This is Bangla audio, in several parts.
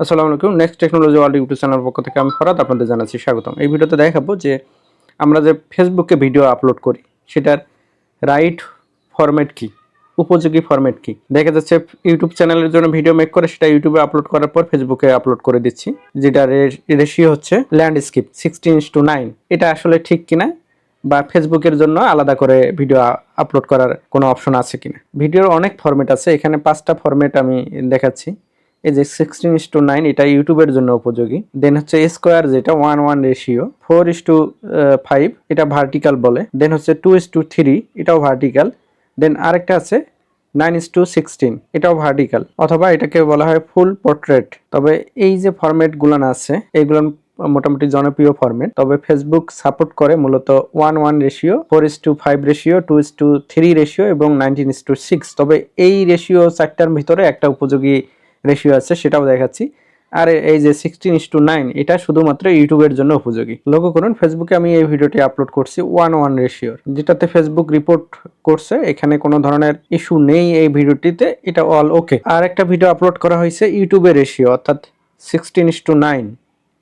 আসসালামু আলাইকুম। Next technology world YouTube channel পক্ষ থেকে আমি ফরাদ, আপনাদের জানাচ্ছি স্বাগতম। এই ভিডিওতে দেখাবো যে আমরা যে ফেসবুকে ভিডিও আপলোড করি, সেটার রাইট ফরম্যাট কি, উপযোগী ফরম্যাট কি। দেখা যাচ্ছে ইউটিউব চ্যানেলের জন্য ভিডিও মেক করে, সেটা ইউটিউবে আপলোড করার পর ফেসবুকে আপলোড করে দিচ্ছি, যেটা রেশিও হচ্ছে ল্যান্ডস্কেপ সিক্সটিন টু নাইন এটা আসলে ঠিক কিনা বা ফেসবুকের জন্য আলাদা করে ভিডিও আপলোড করার কোনো অপশন আছে কিনা? ভিডিওর অনেক ফরম্যাট আছে, এখানে পাঁচটা ফরম্যাট আমি দেখাচ্ছি। এই যে সিক্সটিন ইস টু নাইন এটা ইউটিউবের জন্য উপযোগী। দেন হচ্ছে স্কোয়ার যেটা one one ratio four is to five এটা ভার্টিক্যাল বলে। দেন হচ্ছে টু ইস টু থ্রি এটাও ভার্টিক্যাল দেন আরেকটা আছে নাইন ইস টু সিক্সটিন এটাও ভার্টিক্যাল অথবা এটাকে বলা হয় ফুল পোর্ট্রেট তবে এই যে ফরম্যাটগুলো আছে এইগুলো মোটামুটি জনপ্রিয় ফরম্যাট তবে ফেসবুক সাপোর্ট করে মূলত one one ratio four is to five ratio two is to three ratio এবং নাইনটিন ইস টু সিক্স তবে এই রেশিও চারটার ভিতরে একটা উপযোগী রেশিও আছে, সেটাও দেখাচ্ছি। আর এই যে সিক্সটিন ইস টু নাইন এটা শুধুমাত্র ইউটিউবের জন্য উপযোগী। লক্ষ্য করুন ফেসবুকে আমি এই ভিডিওটি আপলোড করছি ওয়ান ওয়ান রেশিওর যেটাতে ফেসবুক রিপোর্ট করছে, এখানে কোনো ধরনের ইস্যু নেই এই ভিডিওটিতে, এটা অল ওকে আর একটা ভিডিও আপলোড করা হয়েছে ইউটিউবের রেশিও অর্থাৎ সিক্সটিন ইস টু নাইন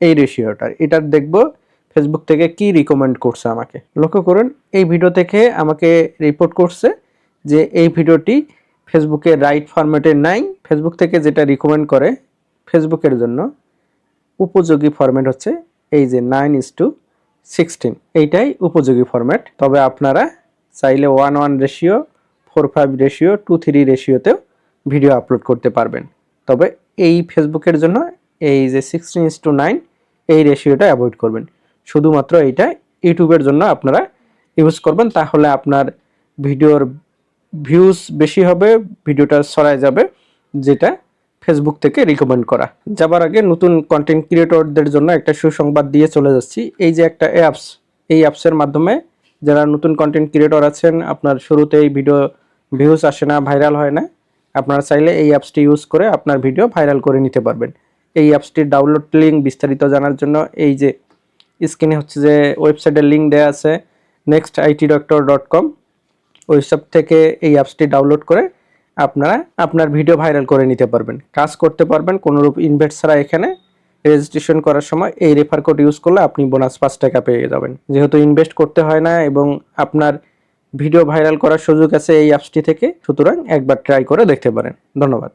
এই রেশিওটার এটার দেখব ফেসবুক থেকে কি রিকমেন্ড করছে আমাকে। লক্ষ্য করুন, এই ভিডিও থেকে আমাকে রিপোর্ট করছে যে এই ভিডিওটি ফেসবুকে রাইট ফরম্যাটে নাই। ফেসবুক থেকে যেটা রিকমেন্ড করে ফেসবুকের জন্য, উপযোগী ফরম্যাট হচ্ছে এই যে নাইন ইস টু সিক্সটিন এইটাই উপযোগী ফরম্যাট তবে আপনারা চাইলে one one ratio four five ratio two three রেশিওতেও video upload করতে পারবেন। তবে এই ফেসবুকের জন্য এই যে সিক্সটিন ইস টু নাইন এই রেশিওটা অ্যাভয়েড করবেন। শুধুমাত্র এইটা ইউটিউবের জন্য আপনারা ইউজ করবেন। তাহলে আপনার ভিডিওর ভিউজ বেশি হবে, ভিডিওটা ছড়ায় যাবে, যেটা ফেসবুক থেকে রিকমেন্ড করা। যাবার আগে নতুন কন্টেন্ট ক্রিয়েটরদের জন্য একটা সুসংবাদ দিয়ে চলে যাচ্ছি। এই যে একটা অ্যাপস এই অ্যাপসের মাধ্যমে যারা নতুন কন্টেন্ট ক্রিয়েটর আছেন, আপনার শুরুতে এই ভিডিও ভিউজ আসে না ভাইরাল হয় না, আপনারা চাইলে এই অ্যাপসটি ইউজ করে আপনার ভিডিও ভাইরাল করে নিতে পারবেন। এই অ্যাপসটির ডাউনলোড লিঙ্ক বিস্তারিত জানার জন্য এই যে স্ক্রিনে হচ্ছে যে ওয়েবসাইটের লিঙ্ক দেওয়া আছে next IT doctor dot com ওইসব থেকে এই অ্যাপসটি ডাউনলোড করে আপনারা আপনার ভিডিও ভাইরাল করে নিতে পারবেন। কাজ করতে পারবেন, কোনোরূপ ইনভেস্ট ছাড়া এখানে রেজিস্ট্রেশন করার সময় এই রেফার কোড ইউজ করলে আপনি বোনাস পাঁচ টাকা পেয়ে যাবেন। যেহেতু ইনভেস্ট করতে হয় না এবং আপনার ভিডিও ভাইরাল করার সুযোগ আছে এই অ্যাপসটি থেকে, সুতরাং একবার ট্রাই করে দেখতে পারেন। ধন্যবাদ।